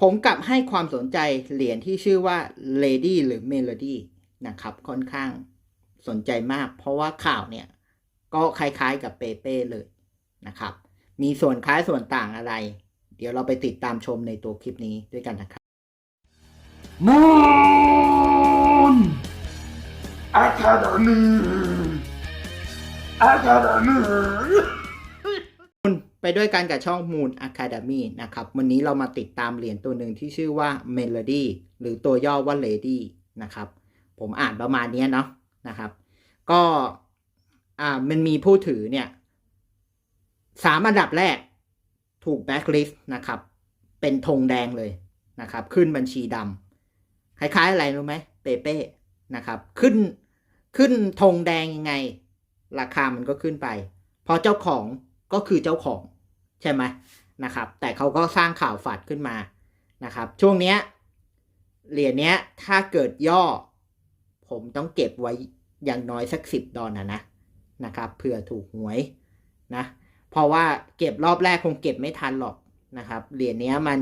ผมกลับให้ความสนใจเหรียญที่ชื่อว่า Lady หรือ Melody นะครับ ค่อนข้างสนใจมาก เพราะว่าข่าวเนี่ย ก็คล้ายๆกับเปเป้เลยนะครับ มีส่วนคล้ายส่วนต่างอะไร เดี๋ยวเราไปติดตามชมในตัวคลิปนี้ด้วยกันนะครับมูนอะคาเดมีอะคาเดมี ไปด้วยกันกับช่อง Moon Academy นะครับ วันนี้เรามาติดตามเหรียญตัวหนึ่งที่ชื่อว่า Melody หรือตัวย่อว่า Lady นะครับ ผมอ่านประมาณนี้เนาะนะครับ ก็อ่ามันมีผู้ถือเนี่ยสามอันดับแรกถูกแบ็คลิสต์นะครับ เป็นธงแดงเลยนะครับ ขึ้นบัญชีดำคล้ายๆอะไรรู้ไหมเปเป้นะครับ ขึ้นขึ้นธงแดงยังไง ราคามันก็ขึ้นไป พอเจ้าของ ก็คือเจ้าของใช่ไหมนะครับ แต่เขาก็สร้างข่าวฝัดขึ้นมานะครับ ช่วงเนี้ยเหรียญเนี้ยถ้าเกิดย่อ ผมต้องเก็บไว้อย่างน้อยสักสิบดอลนะนะนะครับเผื่อถูกหวยนะ เพราะว่าเก็บรอบแรกคงเก็บไม่ทันหรอกนะครับ เหรียญเนี้ยมัน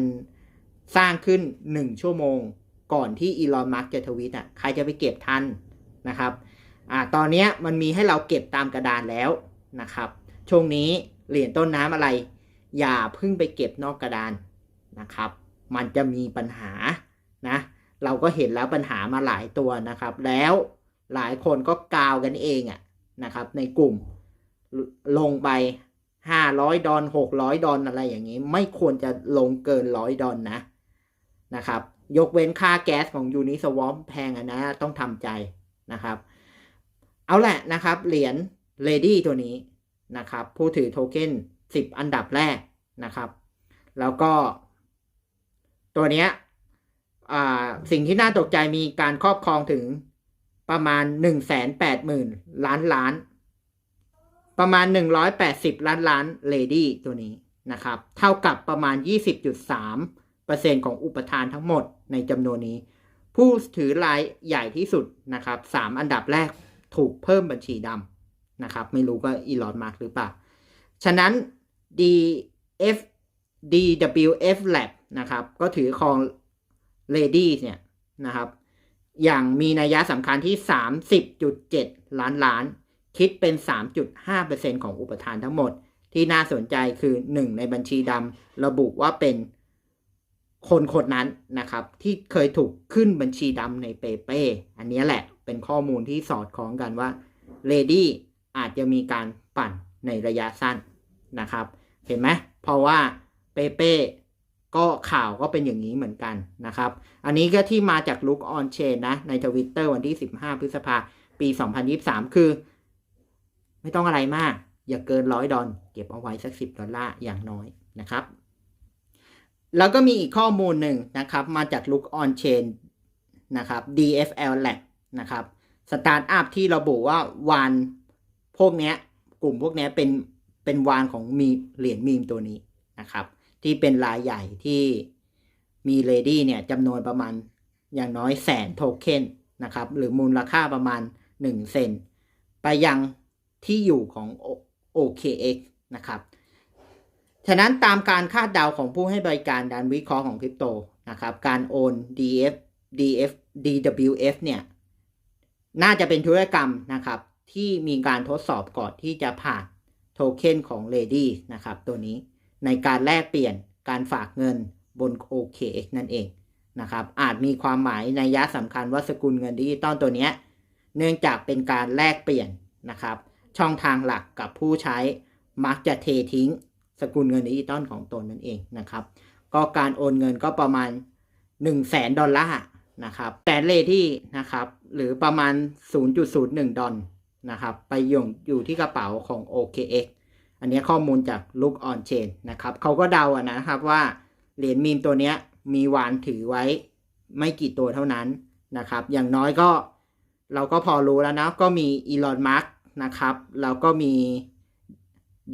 สร้างขึ้นหนึ่งชั่วโมงก่อนที่อีลอนมัสก์จะทวิตอะใครจะไปเก็บทันนะครับอ่าตอนเนี้ยมันมีให้เราเก็บตามกระดานแล้วนะครับ ช่วงนี้ เหรียญต้นน้ำอะไร อย่าพิ่งไปเก็บนอกกระดานนะครับ มันจะมีปัญหานะ เราก็เห็นแล้วปัญหามาหลายตัวนะครับ แล้วหลายคนก็กาวกันเองอะนะครับ ในกลุ่มลงไปห้าร้อยดอลหกร้อยดอลอะไรอย่างนี้ ไม่ควรจะลงเกินร้อยดอลนะนะครับ ยกเว้นค่าแก๊สของยูนิสวอมแพงอะนะ ต้องทำใจนะครับ เอาแหละนะครับ เหรียญเลดี้ตัวนี้ นะครับผู้ถือโทเค็น10 อันดับแรกนะครับ แล้วก็ ตัวเนี้ยสิ่งที่น่าตกใจมีการครอบครองถึงประมาณ 1 8 0 0 0 0 ล้านล้าน ประมาณ 180 ล้านล้านเลดี้ตัวนี้นะครับ เท่ากับประมาณ 20.3%ของอุปทานทั้งหมดในจำนวนนี้ ผู้ถือรายใหญ่ที่สุดนะครับ 3 อันดับแรกถูกเพิ่มบัญชีดำ นะครับ ไม่รู้ก็อีลอนมาร์กหรือเปล่า ฉะนั้น DF DWF Lab นะครับ ก็ถือครอง Ladies เนี่ยนะครับ อย่างมีนัยยะสำคัญที่ 30.7 ล้านล้าน คิดเป็น 3.5%ของอุปทานทั้งหมด ที่น่าสนใจคือ 1 ในบัญชีดำระบุว่าเป็นคนคนนั้นนะครับ ที่เคยถูกขึ้นบัญชีดำในเปเป้ อันนี้แหละเป็นข้อมูลที่สอดคล้องกันว่า Lady อาจจะมีการปั่นในระยะสั้นนะครับ เห็นไหมเพราะว่าเปเป้ก็ข่าวก็เป็นอย่างนี้เหมือนกันนะครับ อันนี้ก็ที่มาจากลุกออนเชนนะ ในทวิตเตอร์วันที่ 15 พฤษภาปี 2023 คือ ไม่ต้องอะไรมาก อย่าเกินร้อยดอลเก็บเอาไว้สัก 10 ดอลลาร์อย่างน้อยนะครับ แล้วก็มีอีกข้อมูลหนึ่งนะครับ มาจากลุกออนเชนนะครับ DFL Lab นะครับ สตาร์ทอัพที่ระบุว่าวาน พวกเนี้ยกลุ่มพวกเนี้ยเป็นเป็นวานของมีเหรียญมีมตัวนี้นะครับ ที่เป็นรายใหญ่ที่มีเลดี้เนี่ยจำนวนประมาณอย่างน้อยแสนโทเค็นนะครับ หรือมูลค่าประมาณ 1 เซนไปยังที่อยู่ของ OKX นะครับ ฉะนั้นตามการคาดเดาของผู้ให้บริการด้านวิเคราะห์ของคริปโตนะครับ การโอน DF DF DWF เนี่ย น่าจะเป็นธุรกรรมนะครับ ที่มีการทดสอบก่อนที่จะผ่านโทเค็นของ Lady นะครับตัวนี้ในการแลกเปลี่ยนการฝากเงินบน OKX นั่นเองนะครับอาจมีความหมายในยะสำคัญว่าสกุลเงินดิจิตอลตัวนี้ เนื่องจากเป็นการแลกเปลี่ยนนะครับ ช่องทางหลักกับผู้ใช้มักจะเททิ้งสกุลเงินดิจิตอลของตนนั่นเองนะครับ ก็การโอนเงินก็ประมาณ 1 0 0 0 0แสนดอลลาร์นะครับแสนเลที่นะครับ หรือประมาณ 0.01 ดอล นะครับไปอยู่อยู่ที่กระเป๋าของ OKX อันนี้ข้อมูลจาก Look on Chain นะครับเขาก็เดาอะนะครับว่าเหรียญมีมตัวเนี้ยมีวานถือไว้ไม่กี่ตัวเท่านั้นนะครับ อย่างน้อยก็เราก็พอรู้แล้วนะก็มีอีลอนมาร์กนะครับแล้วก็มี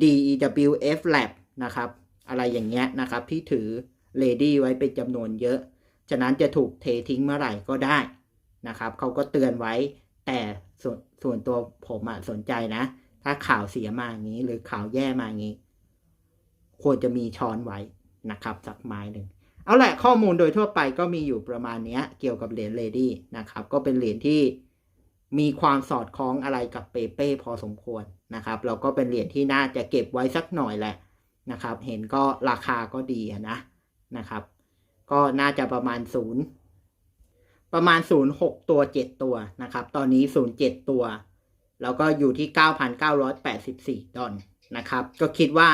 DWF Lab นะครับอะไรอย่างเงี้ยนะครับที่ถือ Lady ไว้เป็นจำนวนเยอะ ฉะนั้นจะถูกเททิ้งเมื่อไหร่ก็ได้นะครับเขาก็เตือนไว้ แต่ส่วนส่วนตัวผมอะสนใจนะ ถ้าข่าวเสียมาอย่างนี้ หรือข่าวแย่มาอย่างนี้ ควรจะมีช้อนไว้นะครับ สักไม้หนึ่งเอาแหละข้อมูลโดยทั่วไปก็มีอยู่ประมาณนี้เกี่ยวกับเหรียญเลดี้นะครับ ก็เป็นเหรียญที่มีความสอดคล้องอะไรกับเปเป้พอสมควรนะครับแล้วก็เป็นเหรียญที่น่าจะเก็บไว้สักหน่อยแหละนะครับ เห็นก็ราคาก็ดีนะนะครับ ก็น่าจะประมาณศูนย์ ประมาณศูนย์หกตัวเจ็ดตัวนะครับ ตอนนี้ศูนย์เจ็ดตัว แล้วก็อยู่ที่ 9,984 ดอลนะครับ ก็คิดว่า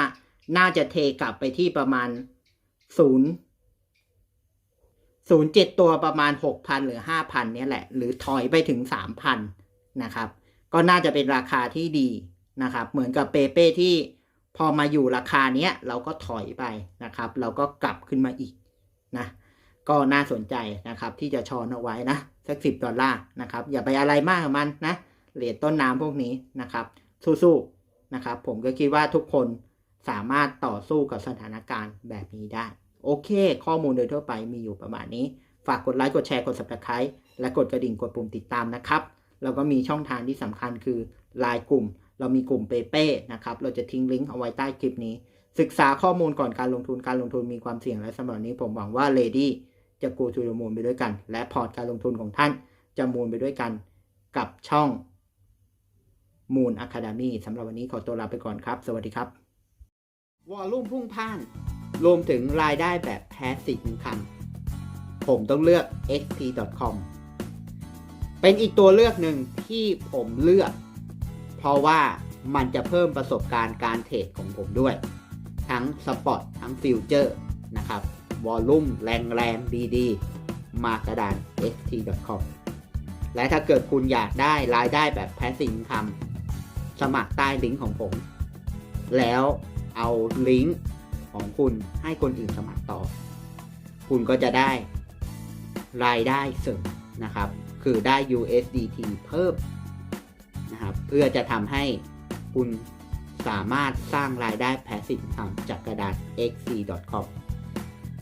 น่าจะเทกลับไปที่ประมาณ 0 0 7 ตัวประมาณ 6,000 หรือ 5,000 เนี่ยแหละ หรือถอยไปถึง 3,000 นะครับ ก็น่าจะเป็นราคาที่ดีนะครับ เหมือนกับเปเป้ที่พอมาอยู่ราคาเนี้ยเราก็ถอยไปนะครับ เราก็กลับขึ้นมาอีกนะ ก็น่าสนใจนะครับ ที่จะชอนเอาไว้นะสักสิบดอลลาร์นะครับ อย่าไปอะไรมากกับมันนะเหรียญต้นน้ำพวกนี้นะครับ สู้ๆนะครับ ผมก็คิดว่าทุกคนสามารถต่อสู้กับสถานการณ์แบบนี้ได้ โอเค ข้อมูลโดยทั่วไปมีอยู่ประมาณนี้ ฝากกดไลค์กดแชร์กด subscribe และกดกระดิ่งกดปุ่มติดตามนะครับแล้วก็มีช่องทางที่สำคัญคือไลน์กลุ่ม เรามีกลุ่มเปเป้นะครับ เราจะทิ้งลิงก์เอาไว้ใต้คลิปนี้ ศึกษาข้อมูลก่อนการลงทุนการลงทุนมีความเสี่ยงและสำหรับนี้ผมหวังว่าเลดี้ จะกูทูดมูลไปด้วยกัน และพอร์ตการลงทุนของท่านจะมูลไปด้วยกันกับช่องมูลอะคาเดมีสำหรับวันนี้ขอตัวลาไปก่อนครับ สวัสดีครับวอลลุ่มพุ่งพ่านรวมถึงรายได้แบบ Passive Income ผมต้องเลือก xp.com เป็นอีกตัวเลือกหนึ่งที่ผมเลือก เพราะว่ามันจะเพิ่มประสบการณ์การเทรดของผมด้วย ทั้งสปอตทั้งฟิวเจอร์นะครับ วอลลุ่มแรงๆดีๆ มากระดาน xt.com และถ้าเกิดคุณอยากได้รายได้แบบ passive income สมัครใต้ลิงก์ของผม แล้วเอาลิงก์ของคุณให้คนอื่นสมัครต่อ คุณก็จะได้รายได้เสริมนะครับ คือได้ USDT เพิ่มนะครับ เพื่อจะทำให้คุณสามารถสร้างรายได้ passive income จากกระดาษ xc.com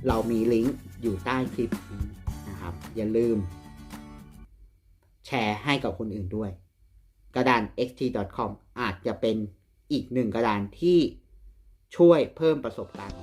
เรามีลิงก์อยู่ใต้คลิปนะครับ อย่าลืม แชร์ให้กับคนอื่นด้วย กระดาน xt.com อาจจะเป็นอีกหนึ่งกระดานที่ช่วยเพิ่มประสบการณ์